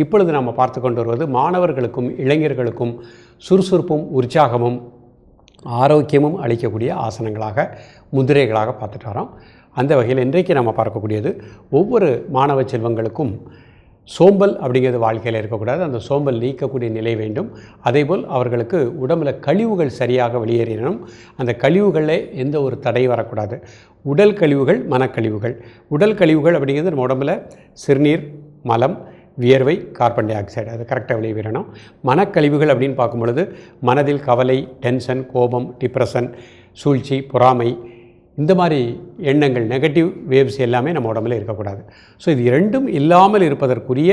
இப்பொழுது நாம் பார்த்து கொண்டு வருவது மாணவர்களுக்கும் இளைஞர்களுக்கும் சுறுசுறுப்பும் உற்சாகமும் ஆரோக்கியமும் அளிக்கக்கூடிய ஆசனங்களாக முதிரைகளாக பார்த்துட்டு வரோம். அந்த வகையில் இன்றைக்கு நம்ம பார்க்கக்கூடியது ஒவ்வொரு மாணவ செல்வங்களுக்கும் சோம்பல் அப்படிங்கிறது வாழ்க்கையில் இருக்கக்கூடாது. அந்த சோம்பல் நீக்கக்கூடிய நிலை வேண்டும். அதேபோல் அவர்களுக்கு உடம்புல கழிவுகள் சரியாக வெளியேறினும் அந்த கழிவுகளில் எந்த ஒரு தடை வரக்கூடாது. உடல் கழிவுகள் மனக்கழிவுகள். உடல் கழிவுகள் அப்படிங்கிறது நம்ம உடம்புல சிறுநீர் மலம் வியர்வை கார்பன் டை ஆக்சைடு அது கரெக்டாக வெளியேறணும். மனக்கழிவுகள் அப்படின்னு பார்க்கும் பொழுது மனதில் கவலை டென்ஷன் கோபம் டிப்ரெஷன் சூழ்ச்சி பொறாமை இந்த மாதிரி எண்ணங்கள் நெகட்டிவ் வேவ்ஸ் எல்லாமே நம்ம உடம்புல இருக்கக்கூடாது. ஸோ இது இரண்டும் இல்லாமல் இருப்பதற்குரிய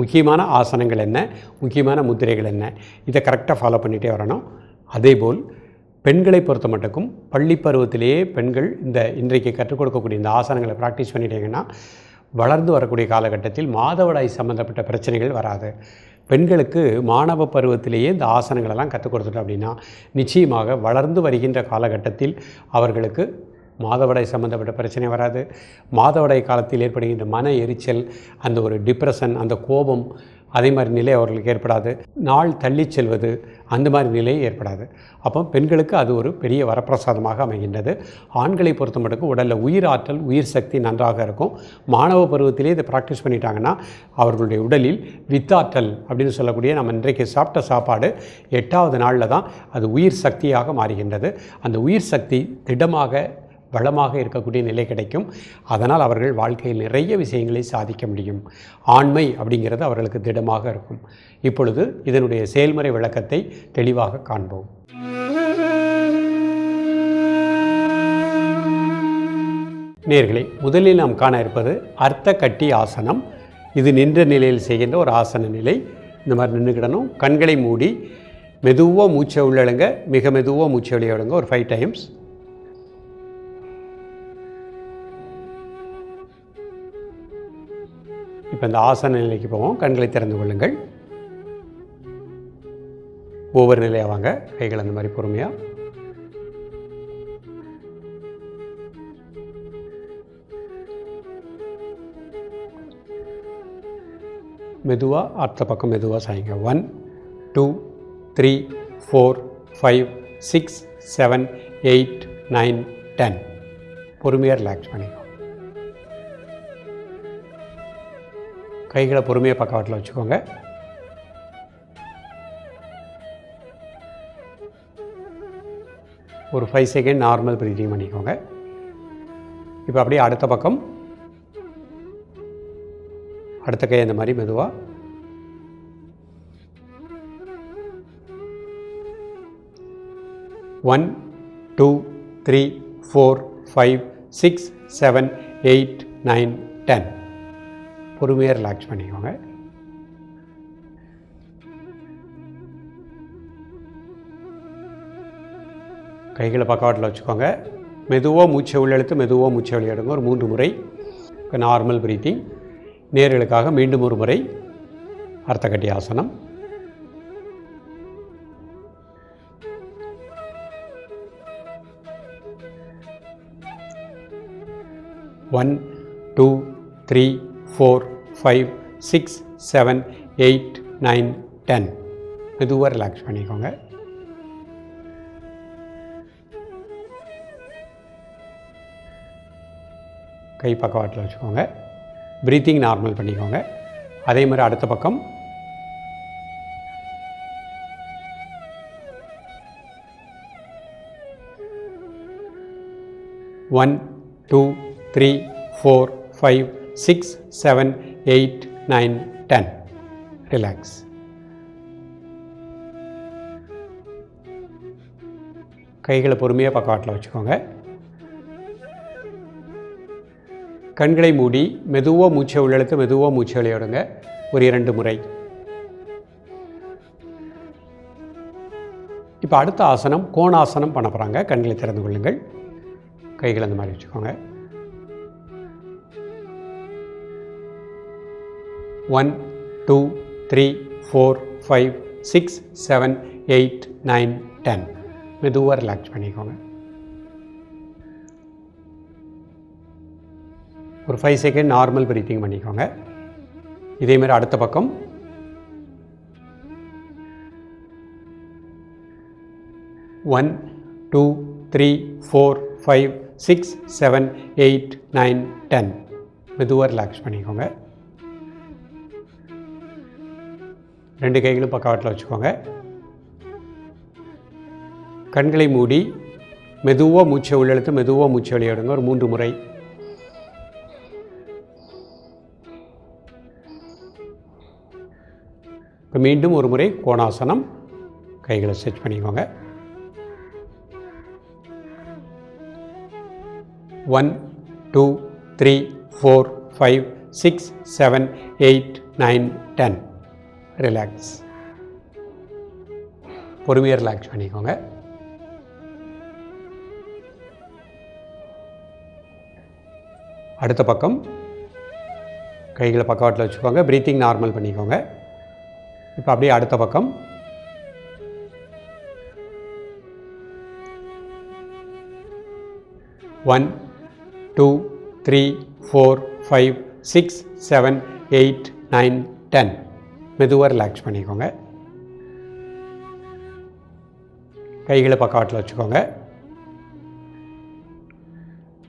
முக்கியமான ஆசனங்கள் என்ன? முக்கியமான முத்திரைகள் என்ன? இதை கரெக்டாக ஃபாலோ பண்ணிகிட்டே வரணும். அதேபோல் பெண்களை பொறுத்த மட்டுக்கும் பள்ளி பருவத்திலேயே பெண்கள் இந்த இன்றைக்கு கற்றுக் கொடுக்கக்கூடிய இந்த ஆசனங்களை ப்ராக்டிஸ் பண்ணிட்டீங்கன்னா வளர்ந்து வரக்கூடிய காலகட்டத்தில் மாதவிடாய் சம்மந்தப்பட்ட பிரச்சனைகள் வராது. பெண்களுக்கு மாணவ பருவத்திலேயே இந்த ஆசனங்களெல்லாம் கற்றுக் கொடுத்துட்டோம் அப்படின்னா நிச்சயமாக வளர்ந்து வருகின்ற காலகட்டத்தில் அவர்களுக்கு மாதவிடை சம்மந்தப்பட்ட பிரச்சனை வராது. மாதவிடை காலத்தில் ஏற்படுகின்ற மன எரிச்சல் அந்த ஒரு டிப்ரெஷன் அந்த கோபம் அதே மாதிரி நிலை அவர்களுக்கு ஏற்படாது. நாள் தள்ளி செல்வது அந்த மாதிரி நிலை ஏற்படாது. அப்போ பெண்களுக்கு அது ஒரு பெரிய வரப்பிரசாதமாக அமைகின்றது. ஆண்களை பொறுத்த மட்டுக்கும் உடலில் உயிர் ஆற்றல் உயிர் சக்தி நன்றாக இருக்கும். மாணவ பருவத்திலே இதை ப்ராக்டிஸ் பண்ணிட்டாங்கன்னா அவர்களுடைய உடலில் வித்தாற்றல் அப்படின்னு சொல்லக்கூடிய நம்ம இன்றைக்கு சாப்பிட்ட சாப்பாடு எட்டாவது நாளில் தான் அது உயிர் சக்தியாக மாறுகின்றது. அந்த உயிர் சக்தி திடமாக வளமாக இருக்கக்கூடிய நிலை கிடைக்கும். அதனால் அவர்கள் வாழ்க்கையில் நிறைய விஷயங்களை சாதிக்க முடியும். ஆண்மை அப்படிங்கிறது அவர்களுக்கு திடமாக இருக்கும். இப்பொழுது இதனுடைய செயல்முறை விளக்கத்தை தெளிவாக காண்போம். நேர்களை முதலில் நாம் காண இருப்பது அர்த்த கட்டி ஆசனம். இது நின்ற நிலையில் செய்கின்ற ஒரு ஆசன நிலை. இந்த மாதிரி நின்றுக்கிடணும். கண்களை மூடி மெதுவாக மூச்சை உள்ளழுங்க மிக மெதுவாக மூச்சை வெளியே விடுங்க ஒரு ஃபைவ் டைம்ஸ் இப்போ இந்த ஆசன நிலைக்கு போவோம். கண்களை திறந்து கொள்ளுங்கள். ஒவ்வொரு நிலையாக வாங்க. கைகள் அந்த மாதிரி பொறுமையாக மெதுவாக அடுத்த பக்கம் மெதுவாக சாய்ங்க. One two three four five six seven eight nine ten பொறுமையாக ரிலாக்ஸ் பண்ணி கைகளை பொறுமையாக பக்கவாட்டில் வச்சுக்கோங்க. ஒரு ஃபைவ் செகண்ட் நார்மல் ப்ரீத்திங் பண்ணிக்கோங்க. இப்போ அப்படியே அடுத்த பக்கம். அடுத்த கை அந்த மாதிரி மெதுவாக one two three four five six seven eight nine ten பொறுமையாக ரிலாக்ஸ் பண்ணிக்கோங்க. கைகளை பக்கவாட்டில் வச்சுக்கோங்க. மெதுவாக மூச்சை உள்ளெழுத்து மெதுவாக மூச்சை வெளியிடுங்க. ஒரு மூன்று முறை. நார்மல் ப்ரீத்திங் நேர்களுக்காக மீண்டும் ஒரு முறை. அர்த்தக்கட்டி ஆசனம். One two three four five six seven eight nine ten மெதுவாக ரிலாக்ஸ் பண்ணிக்கோங்க. கை பக்கவாட்டில் வச்சுக்கோங்க. ப்ரீத்திங் நார்மல் பண்ணிக்கோங்க. அதே மாதிரி அடுத்த பக்கம். One two three four five six seven eight nine ten. Relax கைகளை பொறுமையாக பக்கவாட்டில் வச்சுக்கோங்க. கண்களை மூடி மெதுவாக மூச்சை உள்ளெழுத்து மெதுவாக மூச்சை விளையாடுங்க. ஒரு இரண்டு முறை. இப்போ அடுத்த ஆசனம் கோணாசனம் பண்ண போகிறாங்க கண்களை திறந்து கொள்ளுங்கள். கைகள் அந்த மாதிரி வச்சுக்கோங்க. One two three four five six seven eight nine ten. மெதுவாக ரிலாக்ஸ் பண்ணிக்கோங்க. ஒரு ஃபைவ் செகண்ட் நார்மல் ப்ரீத்திங் பண்ணிக்கோங்க. இதேமாரி அடுத்த பக்கம். One two three four five six seven eight nine ten. மெதுவாக ரிலாக்ஸ் பண்ணிக்கோங்க. ரெண்டு கைகளும் பக்கவாட்டில் வச்சுக்கோங்க. கண்களை மூடி மெதுவாக மூச்சை உள்ளெழுத்து மெதுவாக மூச்சை வெளியிடுங்க. ஒரு மூன்று முறை. இப்போ மீண்டும் ஒரு முறை கோணாசனம். கைகளை ஸ்ட்ரெச் பண்ணிக்கோங்க. One two three four five six seven eight nine ten. Relax பொறுமையாக ரிலாக்ஸ் பண்ணிக்கோங்க. அடுத்த பக்கம். கைகளை பக்கவாட்டில் வச்சுக்கோங்க. ப்ரீத்திங் நார்மல் பண்ணிக்கோங்க. இப்போ அப்படியே அடுத்த பக்கம். One two three four five six seven eight nine ten மெதுவாக ரிலாக்ஸ் பண்ணிக்கோங்க. கைகளை பக்கவாட்டில் வச்சுக்கோங்க.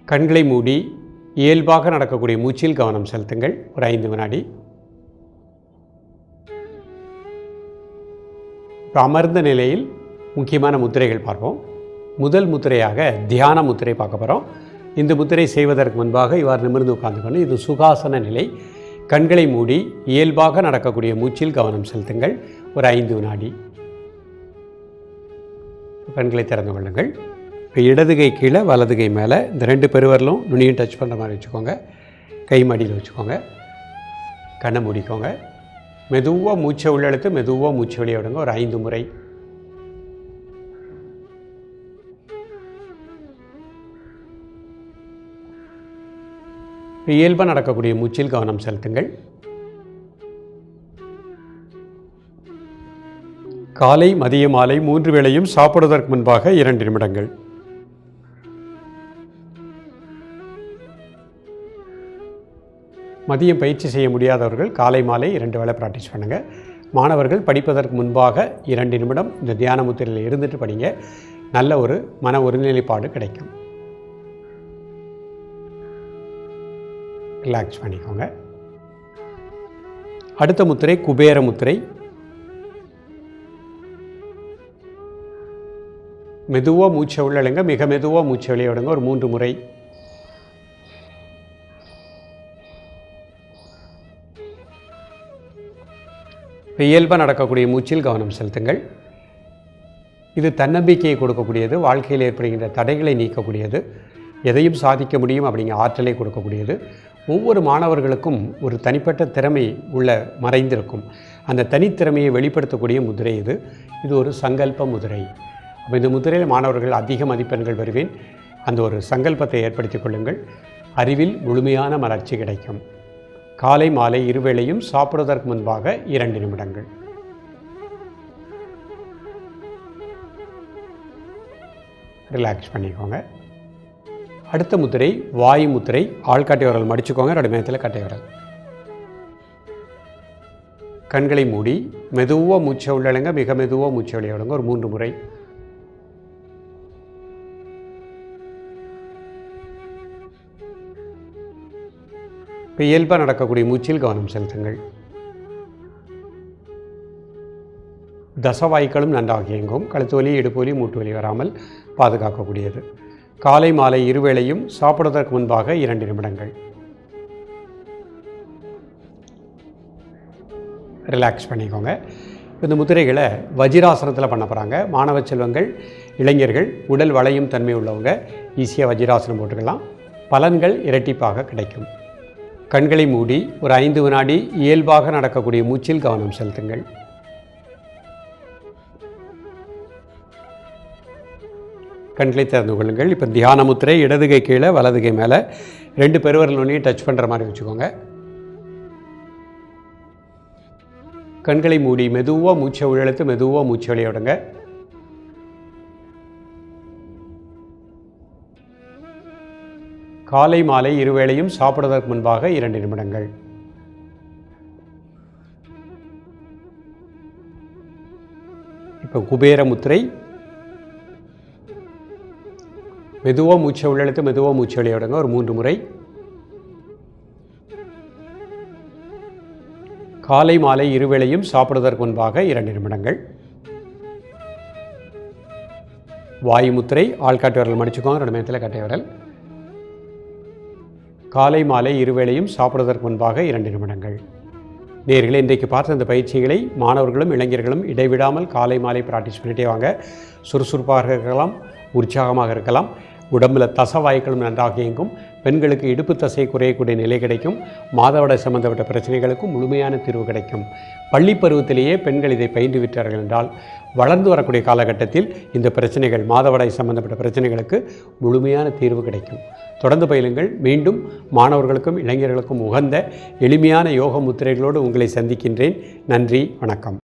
கண்களை மூடி இயல்பாக நடக்கக்கூடிய மூச்சில் கவனம் செலுத்துங்கள். ஒரு ஐந்து வினாடி. இப்போ அமர்ந்த நிலையில் முக்கியமான முத்திரைகள் பார்ப்போம். முதல் முத்திரையாக தியான முத்திரை பார்க்க போகிறோம் இந்த முத்திரை செய்வதற்கு முன்பாக இவ்வாறு நிமிர்ந்து உட்காந்துக்கணும் இது சுகாசன நிலை. கண்களை மூடி இயல்பாக நடக்கக்கூடிய மூச்சில் கவனம் செலுத்துங்கள். ஒரு ஐந்து வினாடி. கண்களை திறந்து கொள்ளுங்கள். இப்போ இடதுகை கீழே வலதுகை மேலே. இந்த ரெண்டு பெருவரலும் நுனியும் டச் பண்ணுற மாதிரி வச்சுக்கோங்க. கை மடியில் வச்சுக்கோங்க. கண்ணை மூடிக்கோங்க. மெதுவாக மூச்சை உள்ளெழுத்து மெதுவாக மூச்சு வெளியே விடுங்க. ஒரு ஐந்து முறை. இயல்பாக நடக்கக்கூடிய மூச்சில் கவனம் செலுத்துங்கள். காலை மதிய மாலை மூன்று வேளையும் சாப்பிடுவதற்கு முன்பாக இரண்டு நிமிடங்கள். மதியம் பயிற்சி செய்ய முடியாதவர்கள் காலை மாலை இரண்டு வேளை ப்ராக்டிஸ் பண்ணுங்கள் மாணவர்கள் படிப்பதற்கு முன்பாக இரண்டு நிமிடம் இந்த தியான முத்திரையில் இருந்துட்டு படிங்க. நல்ல ஒரு மன ஒருநிலைப்பாடு கிடைக்கும். ரிலாக்ஸ் பண்ணிக்கோங்க. அடுத்த முத்திரை குபேர முத்திரை. மெதுவாக மூச்சை உள்ளழுங்க மிக மெதுவாக மூச்சை வெளியே விடுங்க. ஒரு மூன்று முறை. இயல்பாக நடக்கக்கூடிய மூச்சில் கவனம் செலுத்துங்கள். இது தன்னம்பிக்கையை கொடுக்கக்கூடியது வாழ்க்கையில் ஏற்படுகின்ற தடைகளை நீக்கக்கூடியது எதையும் சாதிக்க முடியும் அப்படிங்கிற ஆற்றலை கொடுக்கக்கூடியது. ஒவ்வொரு மாணவர்களுக்கும் ஒரு தனிப்பட்ட திறமை உள்ள மறைந்திருக்கும். அந்த தனித்திறமையை வெளிப்படுத்தக்கூடிய முதிரை இது. இது ஒரு சங்கல்ப முதிரை. அப்போ இந்த முதிரையில் மாணவர்கள் அதிக மதிப்பெண்கள் வருவேன் அந்த ஒரு சங்கல்பத்தை ஏற்படுத்திக் கொள்ளுங்கள். அறிவில் முழுமையான மலர்ச்சி கிடைக்கும். காலை மாலை இருவேளையும் சாப்பிடுவதற்கு முன்பாக இரண்டு நிமிடங்கள். ரிலாக்ஸ் பண்ணிக்கோங்க. அடுத்த முத்திரை வாயு முத்திரை ஆள்காட்டி விரல் மடிச்சுக்கோங்க ரெண்டு மேத்தில் கட்டை விரல். கண்களை மூடி மெதுவாக மூச்சை உள்ளடங்க மிக மெதுவாக மூச்சை விளையாடுங்க ஒரு மூன்று முறை. இப்போ இயல்பாக நடக்கக்கூடிய மூச்சில் கவனம் செலுத்துங்கள். தசவாய்க்களும் நன்றாக இயங்கும். கழுத்து வலி இடுப்பு வலி மூட்டு வலி வராமல் பாதுகாக்கக்கூடியது. காலை மாலை இருவேளையும் சாப்பிடுவதற்கு முன்பாக இரண்டு நிமிடங்கள். ரிலாக்ஸ் பண்ணிக்கோங்க. இந்த முத்திரைகளை வஜிராசனத்தில் பண்ண போகிறாங்க மாணவ செல்வங்கள் இளைஞர்கள் உடல் வளையும் தன்மை உள்ளவங்க ஈஸியாக வஜிராசனம் போட்டுக்கலாம். பலன்கள் இரட்டிப்பாக கிடைக்கும். கண்களை மூடி ஒரு ஐந்து வினாடி இயல்பாக நடக்கக்கூடிய மூச்சில் கவனம் செலுத்துங்கள். கண்களை திறந்து கொள்ளுங்கள். இப்போ தியான முத்திரை இடதுகை கீழே வலதுகை மேலே. ரெண்டு பெருவரல் ஒன்றையும் டச் பண்ணுற மாதிரி வச்சுக்கோங்க. கண்களை மூடி மெதுவாக மூச்சை உழழுத்து மெதுவாக மூச்சு வெளிய விடுங்க. காலை மாலை இருவேளையும் சாப்பிடுவதற்கு முன்பாக இரண்டு நிமிடங்கள். இப்போ குபேர முத்திரை மெதுவாக மூச்சை உள்ளெழுத்து மெதுவாக மூச்சு வெளிய விடுங்க ஒரு மூன்று முறை. காலை மாலை இருவேளையும் சாப்பிடுவதற்கு முன்பாக இரண்டு நிமிடங்கள். வாயு முத்திரை ஆள்காட்டு விரல் மடிச்சுக்கோங்க. ரெண்டு நேரத்தில் கட்டை விரல். காலை மாலை இருவேளையும் சாப்பிடுவதற்கு முன்பாக இரண்டு நிமிடங்கள். நேர்களை இன்றைக்கு பார்த்த இந்த பயிற்சிகளை மாணவர்களும் இளைஞர்களும் இடைவிடாமல் காலை மாலை ப்ராக்டிஸ் பண்ணிட்டே வாங்க. சுறுசுறுப்பாக இருக்கலாம் உற்சாகமாக இருக்கலாம். உடம்பில் தசவாய்க்களும் நன்றாக இயங்கும். பெண்களுக்கு இடுப்பு தசை குறையக்கூடிய நிலை கிடைக்கும். மாதவிடாய் சம்பந்தப்பட்ட பிரச்சனைகளுக்கும் முழுமையான தீர்வு கிடைக்கும். பள்ளி பருவத்திலேயே பெண்கள் இதை பயின்று விட்டார்கள் என்றால் வளர்ந்து வரக்கூடிய காலகட்டத்தில் இந்த பிரச்சனைகள் மாதவிடாய் சம்பந்தப்பட்ட பிரச்சனைகளுக்கு முழுமையான தீர்வு கிடைக்கும். தொடர்ந்து பயிலுங்கள். மீண்டும் மாணவர்களுக்கும் இளைஞர்களுக்கும் உகந்த எளிமையான யோக முத்திரைகளோடு உங்களை சந்திக்கின்றேன். நன்றி வணக்கம்.